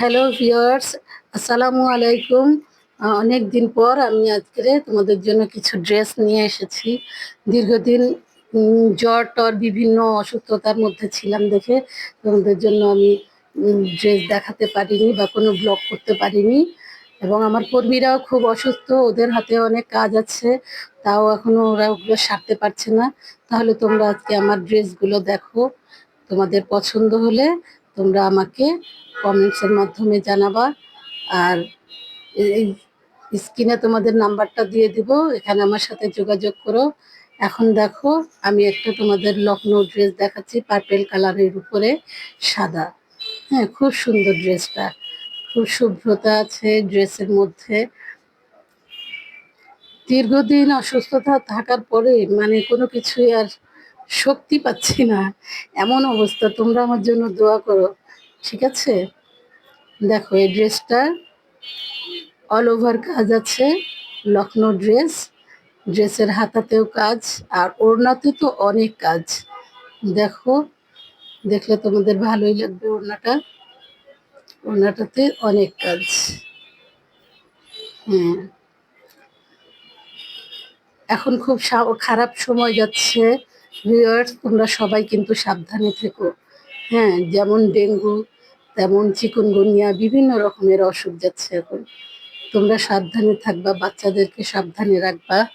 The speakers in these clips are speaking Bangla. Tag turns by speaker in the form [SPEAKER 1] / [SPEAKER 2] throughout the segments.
[SPEAKER 1] হ্যালো ভিউয়ার্স, আসসালামু আলাইকুম। অনেক দিন পর আমি আজকে তোমাদের জন্য কিছু ড্রেস নিয়ে এসেছি। দীর্ঘদিন জ্বর টর বিভিন্ন অসুস্থতার মধ্যে ছিলাম দেখে তোমাদের জন্য আমি ড্রেস দেখাতে পারিনি বা কোনো ব্লগ করতে পারিনি। এবং আমার কর্মীরাও খুব অসুস্থ, ওদের হাতে অনেক কাজ আছে, তাও এখনও ওরা ওগুলো সারতে পারছে না। তাহলে তোমরা আজকে আমার ড্রেসগুলো দেখো। তোমাদের পছন্দ হলে তোমরা আমাকে কমেন্টসের মাধ্যমে জানাবা। আর এই স্ক্রিনে তোমাদের নাম্বারটা দিয়ে দিব, এখানে আমার সাথে যোগাযোগ করো। এখন দেখো, আমি একটা তোমাদের লখনৌ ড্রেস দেখাচ্ছি পার্পেল কালারের উপরে সাদা। হ্যাঁ খুব সুন্দর ড্রেসটা খুব শুভ্রতা আছে ড্রেসের মধ্যে। দীর্ঘদিন অসুস্থতা থাকার পরে মানে কোনো কিছুই আর শক্তি পাচ্ছি না। এমন অবস্থা, তোমরা আমার জন্য দোয়া করো। ঠিক আছে? দেখো, এই ড্রেসটা অল ওভার কাজ আছে লখনৌ ড্রেস। ড্রেসের হাতাতেও কাজ, আর ওড়নাতে তো অনেক কাজ। দেখো, দেখলে তোমাদের ভালোই লাগবে ওড়নাটা। ওড়নাটাতে অনেক কাজ। হ্যাঁ। এখন খুব খারাপ সময় যাচ্ছে। ভিউয়ার্স তোমরা সবাই কিন্তু সাবধানে থেকো। হ্যাঁ যেমন ডেঙ্গু, তেমন চিকুনগুনিয়া, বিভিন্ন রকমের অসুখ যাচ্ছে এখন। তোমরা সাবধানে থাকবা, বাচ্চাদেরকে সাবধানে রাখবা,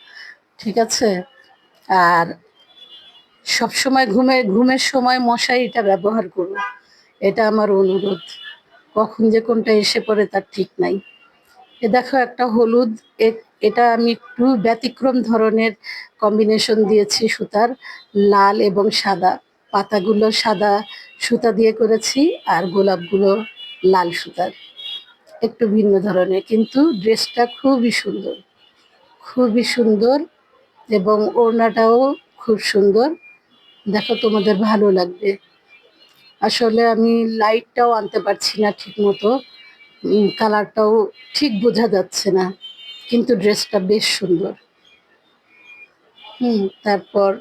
[SPEAKER 1] ঠিক আছে? আর সব সময় ঘুমে, ঘুমের সময় মশাই এটা ব্যবহার করো। এটা আমার অনুরোধ। কখন যে কোনটা এসে পড়ে তার ঠিক নাই। এ দেখো একটা হলুদ এ- এটা আমি একটু ব্যতিক্রম ধরনের কম্বিনেশন দিয়েছি সুতার। লাল এবং সাদা। পাতাগুলো সাদা সুতা দিয়ে করেছি আর গোলাপগুলো লাল সুতার। একটু ভিন্ন ধরনের, কিন্তু ড্রেসটা খুবই সুন্দর। খুবই সুন্দর এবং ওড়নাটাও খুব সুন্দর। দেখো তোমাদের ভালো লাগবে। আসলে আমি লাইটটাও আনতে পারছি না ঠিক মতো কালারটাও ঠিক বোঝা যাচ্ছে না। কিন্তু ড্রেসটা বেশ সুন্দর। হুম, তারপর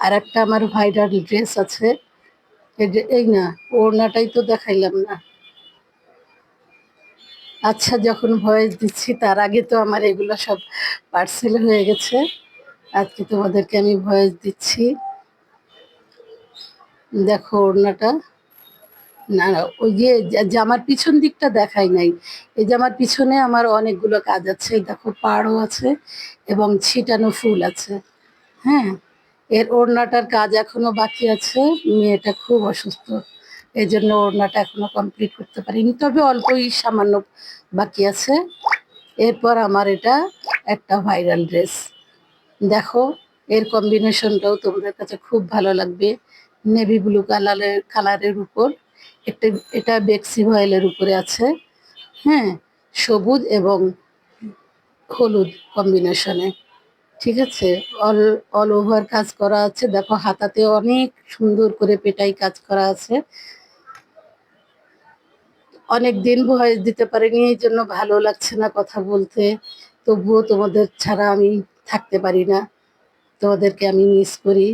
[SPEAKER 1] আর একটা আমার ভাইরাল ড্রেস আছে। এই না, ওড়নাটাই তো দেখাইলাম না। আচ্ছা যখন ভয়েস দিচ্ছি, তার আগে তো আমার এগুলো সব পার্সেল হয়ে গেছে। আজকে তোমাদেরকে আমি ভয়েস দিচ্ছি। দেখো ওড়নাটা। না ওই যে জামার পিছন দিকটা দেখাই নাই। এই জামার পিছনে আমার অনেকগুলো কাজ আছে, দেখো পাড়ও আছে এবং ছিটানো ফুল আছে। হ্যাঁ এর ওড়নাটার কাজ এখনও বাকি আছে, মেয়েটা খুব অসুস্থ। এই জন্য ওড়নাটা এখনও কমপ্লিট করতে পারিনি, তবে অল্পই সামান্য বাকি আছে। এরপর আমার এটা একটা ভাইরাল ড্রেস দেখো, এর কম্বিনেশনটাও তোমাদের কাছে খুব ভালো লাগবে। নেভি ব্লু কালারের কালারের উপর। একটা এটা বেক্সি ভয়েলের উপরে আছে। হ্যাঁ সবুজ এবং হলুদ কম্বিনেশনে। ঠিক আছে? অল অল ওভার কাজ করা আছে। দেখো হাতাতে অনেক সুন্দর করে পেটাই কাজ করা আছে। অনেক দিন ভয়েস দিতে পারিনি, এই জন্য ভালো লাগছে না কথা বলতে। তবুও তোমাদের ছাড়া আমি থাকতে পারি না। তোমাদেরকে আমি মিস করি।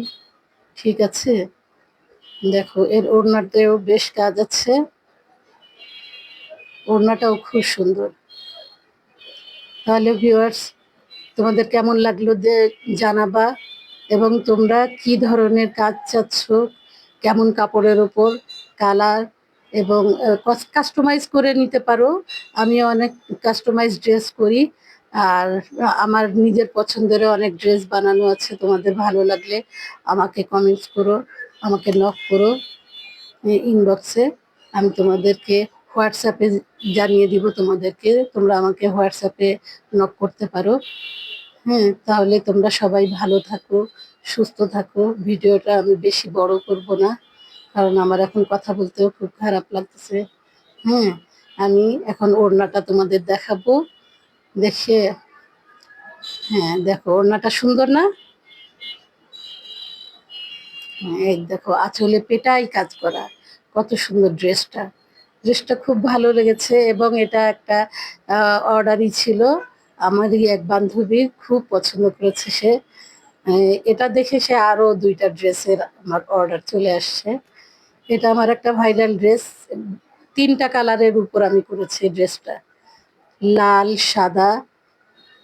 [SPEAKER 1] ঠিক আছে? দেখো, এর ওড়নাতেও বেশ কাজ আছে। ওড়নাটাও খুব সুন্দর। তাহলে ভিউয়ার্স তোমাদের কেমন লাগল যে জানাবা এবং তোমরা কি ধরনের কাজ চাচ্ছ, কেমন কাপড়ের ওপর, কালার এবং কাস্টমাইজ করে নিতে পারো। আমি অনেক কাস্টমাইজ ড্রেস করি। আর আমার নিজের পছন্দেরও অনেক ড্রেস বানানো আছে, তোমাদের ভালো লাগলে আমাকে কমেন্টস করো। আমাকে নক করো ইনবক্সে আমি তোমাদেরকে হোয়াটসঅ্যাপে জানিয়ে দিব তোমাদেরকে, তোমরা আমাকে হোয়াটসঅ্যাপে নক করতে পারো। হ্যাঁ তাহলে তোমরা সবাই ভালো থাকো, সুস্থ থাকো। ভিডিওটা আমি বেশি বড় করব না, কারণ আমার এখন কথা বলতেও খুব খারাপ লাগতেছে। হ্যাঁ আমি এখন ওড়নাটা তোমাদের দেখাবো। দেখে হ্যাঁ দেখো, ওড়নাটা সুন্দর না? হ্যাঁ, এই দেখো আঁচলে পেটাই কাজ করা। কত সুন্দর ড্রেসটা। ড্রেসটা খুব ভালো লেগেছে এবং এটা একটা অর্ডারই ছিল। আমারই এক বান্ধবীর খুব পছন্দ করেছে সে। এটা দেখে সে আরও দুইটা ড্রেসের আমার অর্ডার চলে আসছে। এটা আমার একটা ভাইরাল ড্রেস। তিনটা কালারের উপর আমি করেছি ড্রেসটা। লাল সাদা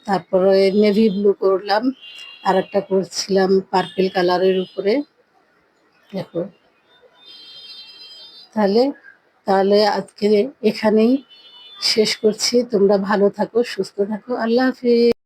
[SPEAKER 1] তারপরে নেভি ব্লু করলাম। আর একটা করছিলাম পার্পেল কালারের উপরে। দেখো। তাহলে তাহলে আজকে এখানেই শেষ করছি। তোমরা ভালো থাকো সুস্থ থাকো। আল্লাহ হাফিজ।